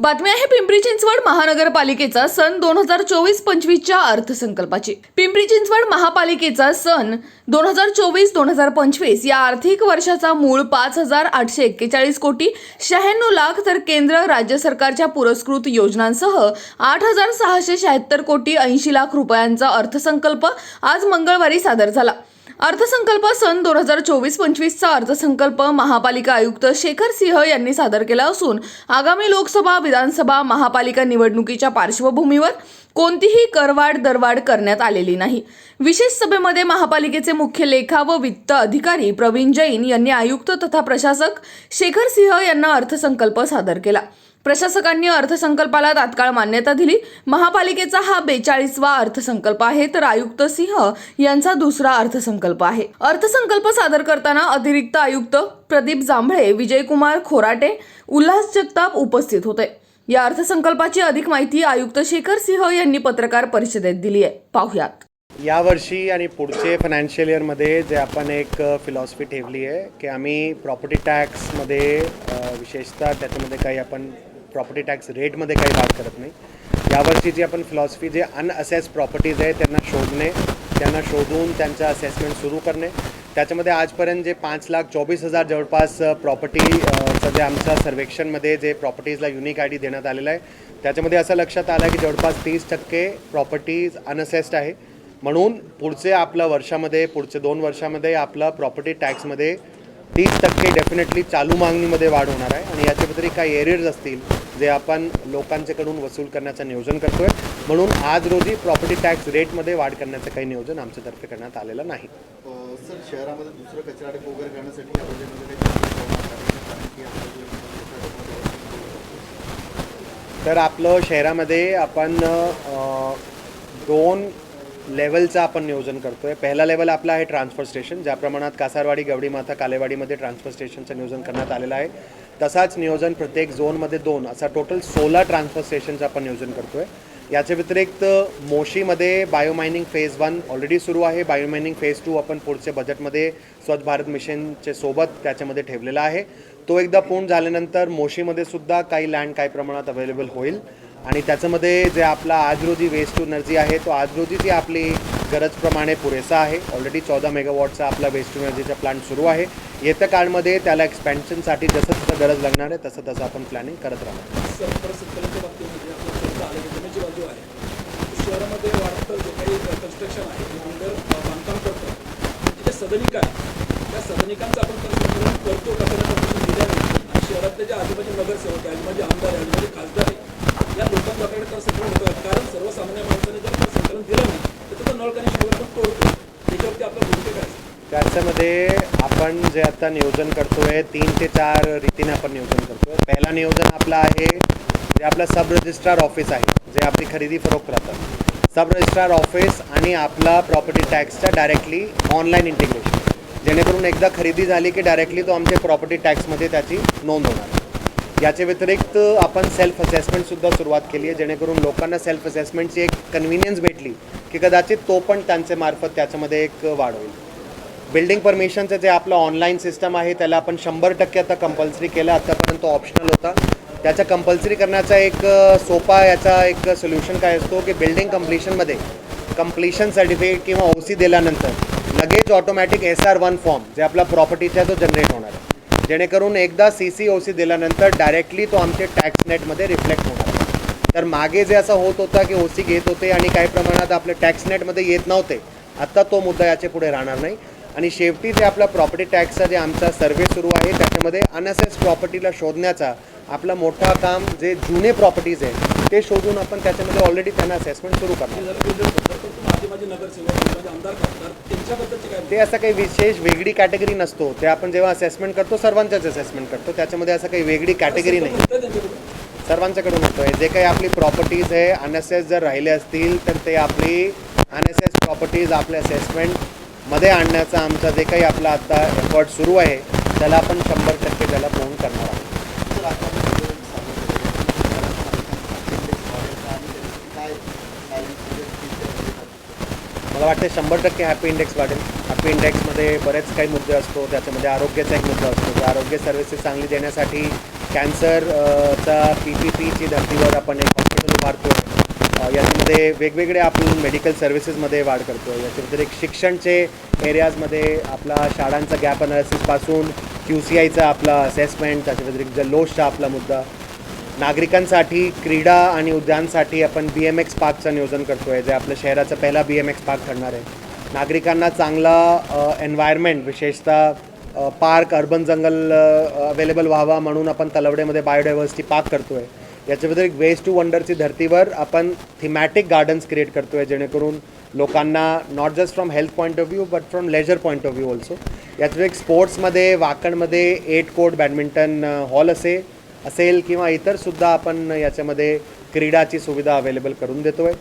बातमी आहे पिंपरी चिंचवड महानगरपालिकेचा सन दोन हजार चोवीस पंचवीसच्या अर्थसंकल्पाची. पिंपरी चिंचवड महापालिकेचा सन दोन हजार चोवीस दोन हजार पंचवीस या आर्थिक वर्षाचा मूळ पाच हजार आठशे एक्केचाळीस कोटी शहाण्णव लाख तर केंद्र राज्य सरकारच्या पुरस्कृत योजनांसह आठ हजार सहाशे शहात्तर कोटी ऐंशी लाख रुपयांचा अर्थसंकल्प आज मंगळवारी सादर झाला. अर्थसंकल्प सन दोन हजार चोवीस पंचवीसचा अर्थसंकल्प महापालिका आयुक्त शेखर सिंह यांनी सादर केला असून आगामी लोकसभा विधानसभा महापालिका निवडणुकीच्या पार्श्वभूमीवर कोणतीही करवाढ दरवाढ करण्यात आलेली नाही. विशेष सभेमध्ये महापालिकेचे मुख्य लेखा व वित्त अधिकारी प्रवीण जैन यांनी आयुक्त तथा प्रशासक शेखर सिंह यांना अर्थसंकल्प सादर केला. प्रशासकांनी अर्थसंकल्पाला तात्काळ मान्यता दिली. महापालिकेचा हा बेचाळीसवा अर्थसंकल्प आहे तर आयुक्त सिंह यांचा दुसरा अर्थसंकल्प आहे. अर्थसंकल्प सादर करताना अतिरिक्त आयुक्त प्रदीप जांभळे विजयकुमार खोराटे उल्हास जगताप उपस्थित होते. या अर्थसंकल्पाची अधिक माहिती आयुक्त शेखर सिंह यांनी पत्रकार परिषदेत दिली आहे. पाहुयात. यावर्षी आणि पुढचे फायनान्शियल इयरमध्ये जे आपण एक फिलॉसफी ठेवली आहे की आम्ही प्रॉपर्टी टॅक्समध्ये विशेषतः त्याच्यामध्ये काही आपण प्रॉपर्टी टॅक्स रेटमध्ये काही वाढ करत नाही. यावर्षीची आपण फिलॉसफी जे अनअसेस प्रॉपर्टीज आहे त्यांना शोधणे त्यांना शोधून त्यांचं असेसमेंट सुरू करणे. त्याच्यामध्ये आजपर्यंत जे पाच लाख चोवीस हजार जवळपास प्रॉपर्टीचं जे आमच्या सर्वेक्षणमध्ये जे प्रॉपर्टीजला युनिक आय डी देण्यात आलेलं आहे. त्याच्यामध्ये असं लक्षात आलं आहे की जवळपास तीस टक्के प्रॉपर्टीज अनअसेस्ड आहे. म्हणून पुढचे आपलं वर्षामध्ये पुढचे दोन वर्षामध्ये आपलं प्रॉपर्टी टॅक्समध्ये तीस टक्के डेफिनेटली चालू मागणीमध्ये वाढ होणार आहे आणि याच्या व्यतिरिक्त काही एरियर्स असतील जे आपण लोकांच्याकडून वसूल करण्याचं नियोजन करतोय. म्हणून आज रोजी प्रॉपर्टी टॅक्स रेटमध्ये वाढ करण्याचं काही नियोजन आमच्यातर्फे करण्यात आलेलं नाही. सर शहरामध्ये दुसरं कचरा डेपो वगैरे करण्यासाठी तर आपलं शहरामध्ये आपण दोन लेवलचं आपण नियोजन करतो आहे पहिला लेवल आपला आहे ट्रान्सफर स्टेशन ज्या प्रमाणात कासारवाडी गवडीमाथा कालेवाडीमध्ये ट्रान्सफर स्टेशनचं नियोजन करण्यात आलेलं आहे. तसाच नियोजन प्रत्येक झोनमध्ये दोन असा टोटल सोळा ट्रान्सफर स्टेशनचं आपण नियोजन करतो आहे याच्या व्यतिरिक्त मोशीमध्ये बायोमायनिंग फेज वन ऑलरेडी सुरू आहे. बायोमायनिंग फेज टू आपण पुढच्या बजेटमध्ये स्वच्छ भारत मिशनचे सोबत त्याच्यामध्ये ठेवलेला आहे. तो एकदा पूर्ण झाल्यानंतर मोशीमध्ये सुद्धा काही लँड काही प्रमाणात अवेलेबल होईल. आणि त्याच्यामध्ये जे आपला आज रोजी वेस्ट टू एनर्जी आहे तो आज रोजीची आपली गरजप्रमाणे पुरेसा आहे. ऑलरेडी चौदा मेगावॉटचा आपला वेस्ट टू एनर्जीचा प्लांट सुरू आहे. येत्या काळमध्ये त्याला एक्सपॅन्शनसाठी जसं जसं गरज लागणार आहे तसं तसं आपण प्लॅनिंग करत राहणार आहे शहरामध्ये आहे सदनिका त्या सदनिकांचं आपण करतो शहरातले जे आजूबाजू नगरसेवक आहेत आजूबाजू आमदार आहे आजूबाजू खासदार या लोकांचं आपल्याकडे कर संकलन होतं कारण सर्वसामान्य माणसाने जर संकलन दिलं नाही तर त्याचं नळ कनेक्शन आपण तोडतो. त्याच्यावरती आपला भूमिका काय त्याच्यामध्ये आपण जे आता नियोजन करतोय तीन ते चार रीतीने आपण नियोजन करतोय. पहिला नियोजन आपला आहे जे आपलं सब रजिस्ट्रार ऑफिस आहे जे आपली खरेदी फरोख राहतात. सब रजिस्ट्रार ऑफिस आणि आपला प्रॉपर्टी टॅक्सचा डायरेक्टली ऑनलाईन इंटिग्रेशन जेणेकरून एकदा खरेदी झाली की डायरेक्टली तो आमच्या प्रॉपर्टी टॅक्समध्ये त्याची नोंद होणार. याच्या व्यतिरिक्त आपण सेल्फ असेसमेंटसुद्धा सुरुवात केली आहे. जेणेकरून लोकांना सेल्फ असेसमेंटची एक कन्व्हिनियन्स भेटली की कदाचित तो पण त्यांचे मार्फत त्याच्यामध्ये एक वाढ होईल. बिल्डिंग परमिशनचं जे आपलं ऑनलाईन सिस्टम आहे त्याला आपण शंभर टक्के आता कंपल्सरी केलं. आतापर्यंत ऑप्शनल होता. त्याचा कंपल्सरी करण्याचा एक सोपा याचा एक सोल्युशन काय असतो की बिल्डिंग कम्प्लिशनमध्ये कम्प्लिशन सर्टिफिकेट किंवा ओ सी दिल्यानंतर लगेच automatic S R one form जे आपला प्रॉपर्टीचा तो जनरेट होणार आहे. जेणेकरून एकदा सी सी ओ सी दिल्यानंतर डायरेक्टली तो आमच्या टॅक्स नेटमध्ये रिफ्लेक्ट होणार. तर मागे जे असं होत होतं की ओ सी घेत होते आणि काही प्रमाणात आपले टॅक्स नेटमध्ये येत नव्हते आत्ता तो मुद्दा याच्यापुढे राहणार नाही. आणि शेवटी जे आपला प्रॉपर्टी टॅक्सचा जे आमचा सर्वे सुरू आहे त्याच्यामध्ये अनअसेस प्रॉपर्टीला शोधण्याचा आपला मोठा काम जे जुने प्रॉपर्टीज आहेत ते शोधून आपण त्याच्यामध्ये ऑलरेडी त्यांना असेसमेंट सुरू करणार. ते असं काही विशेष वेगळी कॅटेगरी नसतो. ते आपण जेव्हा असेसमेंट करतो सर्वांच्याच असेसमेंट करतो. त्याच्यामध्ये असं काही वेगळी कॅटेगरी नाही. सर्वांच्याकडून होतो आहे जे काही आपली प्रॉपर्टीज आहे अनएसेस जर राहिले असतील तर ते आपली अनएसेस प्रॉपर्टीज आपल्या असेसमेंटमध्ये आणण्याचा आमचा जे काही आपला आता एफर्ट सुरू आहे त्याला आपण शंभर टक्के त्याला पूर्ण करणार आहोत सर आता आपण सगळं सांगितलं. काय balance वगैरे किती आहे? मला वाटते शंभर टक्के हॅपी इंडेक्स वाढेल हॅपी इंडेक्समध्ये बरेच काही मुद्दे असतो त्याच्यामध्ये म्हणजे आरोग्याचा एक मुद्दा असतो. तर आरोग्य सर्व्हिसेस चांगली देण्यासाठी कॅन्सर चा पी पी पीची धर्तीवर आपण एक हॉस्पिटल उभारतो याच्यामध्ये वेगवेगळे आपण मेडिकल सर्व्हिसेसमध्ये वाढ करतो याच्या व्यतिरिक्त शिक्षणचे एरियाजमध्ये आपला शाळांचा गॅप अनालिसिसपासून क्यू सी आयचा आपला असेसमेंट त्याच्या व्यतिरिक्त जल्लोषचा आपला मुद्दा नागरिकांसाठी क्रीडा आणि उद्यानसाठी आपण बी एम एक्स पार्कचं नियोजन करतो आहे जे आपल्या शहराचा पहिला बी एम एक्स पार्क ठरणार आहे. नागरिकांना चांगला एन्व्हायरमेंट विशेषतः पार्क अर्बन जंगल अवेलेबल व्हावा म्हणून आपण तलवडेमध्ये बायोडायव्हर्सिटी पार्क करतो आहे याच्या व्यतिरिक्त वेस्ट टू वंडरची धर्तीवर आपण थिमॅटिक गार्डन्स क्रिएट करतो आहे जेणेकरून लोकांना not just from health point of view but from leisure point of view also याच्या व्यतिरिक्त स्पोर्ट्समध्ये वाकणमध्ये एट कोर्ट बॅडमिंटन हॉल असे. असेल किंवा इतरसुद्धा आपण याच्यामध्ये क्रीडाची सुविधा अवेलेबल करून देतो आहे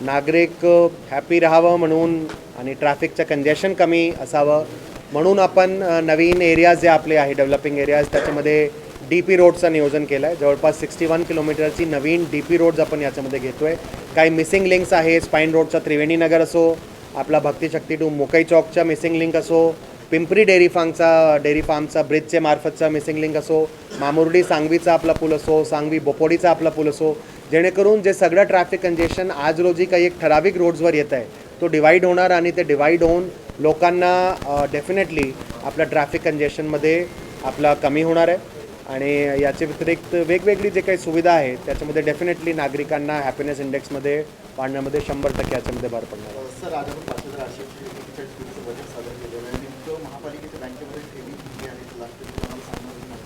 नागरिक हॅपी राहावं म्हणून आणि ट्रॅफिकचं कंजेशन कमी असावं म्हणून आपण नवीन एरियाज जे आपले आहे डेव्हलपिंग एरियाज त्याच्यामध्ये डी पी रोडचं नियोजन केलं आहे जवळपास सिक्स्टी वन किलोमीटरची नवीन डी पी रोड्स आपण याच्यामध्ये घेतो आहे काही मिसिंग लिंक्स आहे स्पाईन रोडचा त्रिवेणी नगर असो आपला भक्तिशक्ती टू मुकई चौकचा मिसिंग लिंक असो पिंपरी डेअरी फार्मचा डेअरी फार्मचा ब्रिजचे मार्फतचा मिसिंग लिंक असो मामुर्डी सांगवीचा आपला पूल असो सांगवी बोपोडीचा आपला पूल असो जेणेकरून जे सगळं ट्रॅफिक कंजेशन आज रोजी काही एक ठराविक रोड्सवर येत आहे तो डिवाईड होणार आणि ते डिवाईड होऊन लोकांना डेफिनेटली आपल्या ट्रॅफिक कंजेशनमध्ये आपला कमी होणार आहे. आणि याच्या व्यतिरिक्त वेगवेगळी जे काही सुविधा आहे त्याच्यामध्ये डेफिनेटली नागरिकांना हॅपीनेस इंडेक्समध्ये वाढण्यामध्ये शंभर टक्के याच्यामध्ये भर पडणार आहे सर आज आपण पाच हजार आठशे एकेचाळीस कोटीचं बजेट सादर केलेलं आहे नेमकं महापालिकेच्या बँकेमध्ये ठेवी किती आहे ते लागते ते आम्हाला सांगणार नाही.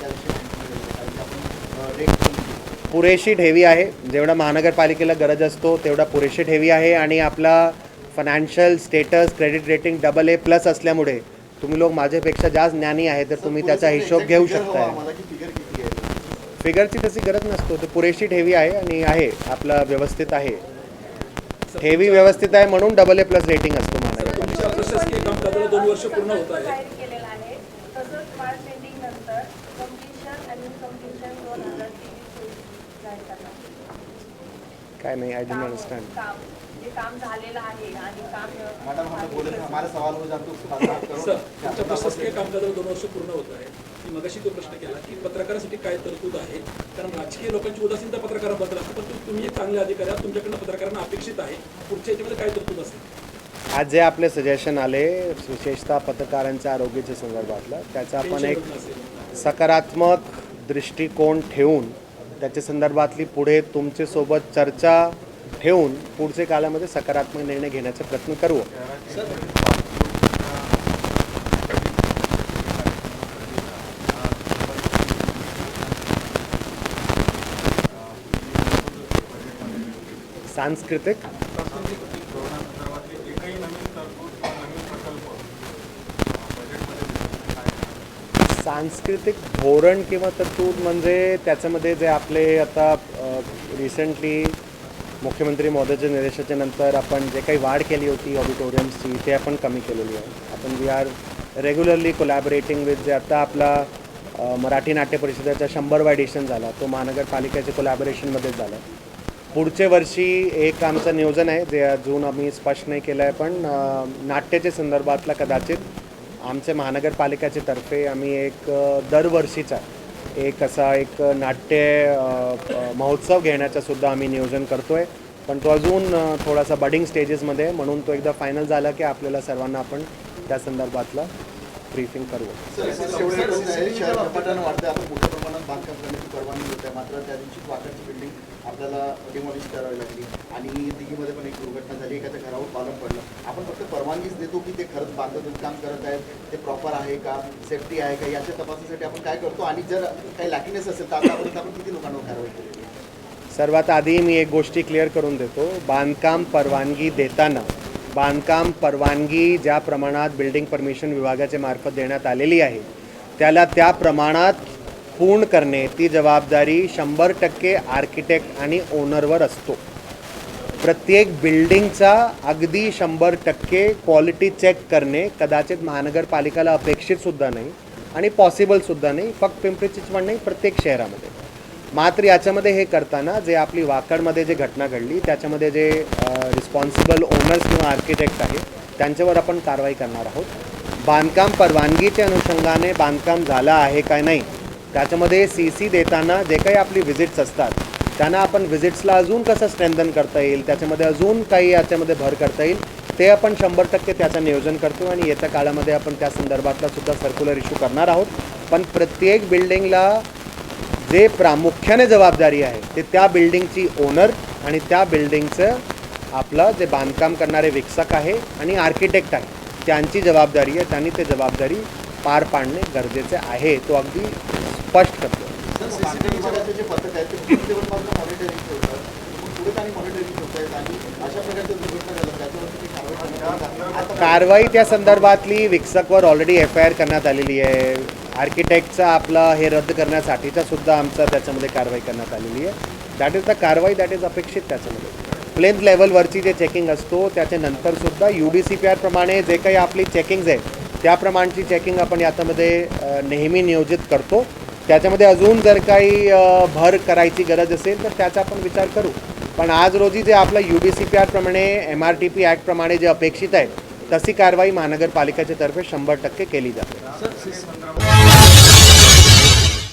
त्याविषयी माहिती मिळेल. कारण की आपण रेट पण दिली. पुरेशी ठेवी आहे. जेवढा महानगरपालिकेला गरज असतो तेवढा पुरेशी ठेवी आहे आणि आपला financial status credit rating double A plus असल्यामुळे तुम्ही लोक माझ्यापेक्षा जास्त ज्ञानी आहे तर तुम्ही त्याचा हिशोब घेऊ शकता फिगरची तशी गरज नसतो ते पुरेशी ठेवी आहे आणि आहे आपला व्यवस्थित आहे. ठेवी व्यवस्थित आहे म्हणून डबल ए प्लस रेटिंग असतो महानगरपालिकेला तुमच्या प्रशासकीय कामकाजाला दोन वर्ष पूर्ण होत आहे जाहीर केलेला आहे तसंच स्मार्ट पेंटिंग नंतर कम्प्लिशन आणि कम्प्लिशन दोन हजार तेवीस जाहीर करणार काय नाही आय डोंट अंडरस्टँड काम जे काम. झालेलं आहे आणि काम मॅडम हम बोले थे, हमारा सवाल हो जातो. उसके बाद बात करो सर तुमच्या प्रशासकीय कामकाजाला दोन वर्ष पूर्ण होत आहे. मी मगाशी तो प्रश्न केला की पत्रकारासाठी काय तरतूद आहे? कारण राजकीय लोकांची उदासीनता पत्रकाराबद्दल असते पण तु- तुम्ही एक चांगले अधिकारी आहात. तुमच्याकडनं पत्रकारांना अपेक्षित आहे. पुढच्या याच्यामध्ये काय तरतूद असेल? आज जे आपले सजेशन आले विशेषतः पत्रकारांच्या आरोग्याच्या संदर्भातलं त्याचा आपण एक सकारात्मक दृष्टिकोन ठेवून त्याच्या संदर्भातली पुढे तुमच्यासोबत चर्चा ठेवून पुढच्या काळामध्ये सकारात्मक निर्णय घेण्याचा प्रयत्न करू. सांस्कृतिक सांस्कृतिक धोरण किंवा तरतूद म्हणजे त्याच्यामध्ये जे आपले आता रिसेंटली मुख्यमंत्री मोदीच्या निर्देशाच्या नंतर आपण जे काही वाढ केली होती ऑडिटोरियम्सची ते आपण कमी केलेली आहे. आपण we are regularly collaborating with जे आता आपला मराठी नाट्य परिषदेचा शंभरवा एडिशन झाला तो महानगरपालिकेच्या कोलॅबरेशनमध्येच झाला. पुढच्या वर्षी एक आमचं नियोजन आहे जे अजून आम्ही स्पष्ट नाही केलं आहे पण नाट्याच्या संदर्भातला कदाचित आमचे महानगरपालिकेच्या तर्फे आम्ही एक दरवर्षीचा एक असा एक नाट्य महोत्सव घेण्याचं सुद्धा आम्ही नियोजन करतो आहे पण तो अजून थोडासा बडिंग स्टेजेसमध्ये म्हणून तो एकदा फायनल झाला की आपल्याला सर्वांना आपण त्या संदर्भातला ब्रीफिंग करू सर शेवटी कसं आहे, शहर झपाट्यानं वाढते आपण मोठ्या प्रमाणात बांधकाम करण्याची परवानगी होते मात्र त्या दिवशी वाटाची बिल्डिंग आपल्याला डिमॉलिश करावी लागली आणि दिघीमध्ये पण एक दुर्घटना झाली एखाद्या घरावर पालन पडलं आपण फक्त परवानगीच देतो की ते खरंच बांधकाम काम करत आहेत ते प्रॉपर आहे का सेफ्टी आहे का याच्या तपासणीसाठी आपण काय करतो आणि जर काही लॅकिनेस असेल तर आतापर्यंत आपण किती लोकांवर कारवाई केली सर्वात आधी मी एक गोष्टी क्लिअर करून देतो बांधकाम परवानगी देताना बांधकाम परवानगी ज्या प्रमाणात बिल्डिंग परमिशन विभागाच्या मार्फत देण्यात आलेली आहे त्याला त्या प्रमाणात पूर्ण करणे ती जबाबदारी शंभर टक्के आर्किटेक्ट आणि ओनरवर असतो. प्रत्येक बिल्डिंगचा अगदी शंभर टक्के क्वालिटी चेक करणे कदाचित महानगरपालिकेला अपेक्षितसुद्धा नाही आणि पॉसिबलसुद्धा नाही फक्त पिंपरी चिंचवड नाही प्रत्येक शहरामध्ये. मात्र याच्यामध्ये हे करताना जे आपली वाकडमध्ये जे घटना घडली त्याच्यामध्ये जे रिस्पॉन्सिबल ओनर्स किंवा आर्किटेक्ट आहेत त्यांच्यावर आपण कारवाई करणार आहोत. बांधकाम परवानगीच्या अनुषंगाने बांधकाम झालं आहे काय नाही त्याच्यामध्ये सी सी देताना जे काही आपली व्हिजिट्स असतात त्यांना आपण व्हिजिट्सला अजून कसं स्ट्रेंथन करता येईल त्याच्यामध्ये अजून काही याच्यामध्ये भर करता येईल ते आपण शंभर टक्के त्याचं नियोजन करतो आणि येत्या काळामध्ये आपण त्या संदर्भातला सुद्धा सर्क्युलर इश्यू करणार आहोत. पण प्रत्येक बिल्डिंगला जे प्रामुख्याने जबाबदारी आहे ते त्या बिल्डिंगची ओनर आणि त्या बिल्डिंगचं आपलं जे बांधकाम करणारे विकसक आहे आणि आर्किटेक्ट आहे त्यांची जबाबदारी आहे त्यांनी ते जबाबदारी पार पाडणे गरजेचे आहे तो अगदी स्पष्ट करतो. कारवाई त्या संदर्भातली विकसकवर ऑलरेडी एफ आय आर करण्यात आलेली आहे. आर्किटेक्टचा आपला हे रद्द करण्यासाठीचा सुद्धा आमचा त्याच्यामध्ये कारवाई करण्यात आलेली आहे. दॅट इज द कारवाई दॅट इज अपेक्षित त्याच्यामध्ये. प्लेन्थ लेवलवरची जे चेकिंग असतो त्याच्यानंतर सुद्धा यू डी सी पी आरप्रमाणे जे काही आपली चेकिंग्ज आहेत त्याप्रमाणची चेकिंग आपण याच्यामध्ये नेहमी नियोजित करतो. त्याच्यामध्ये अजून जर काही भर करायची गरज असेल तर त्याचा आपण विचार करू. पण आज रोजी जे आपलं यू डी सी पी आरप्रमाणे एम आर टी पी ॲक्टप्रमाणे जे अपेक्षित आहे तशी कारवाई महानगरपालिकेच्या तर्फे शंभर टक्के केली जाते.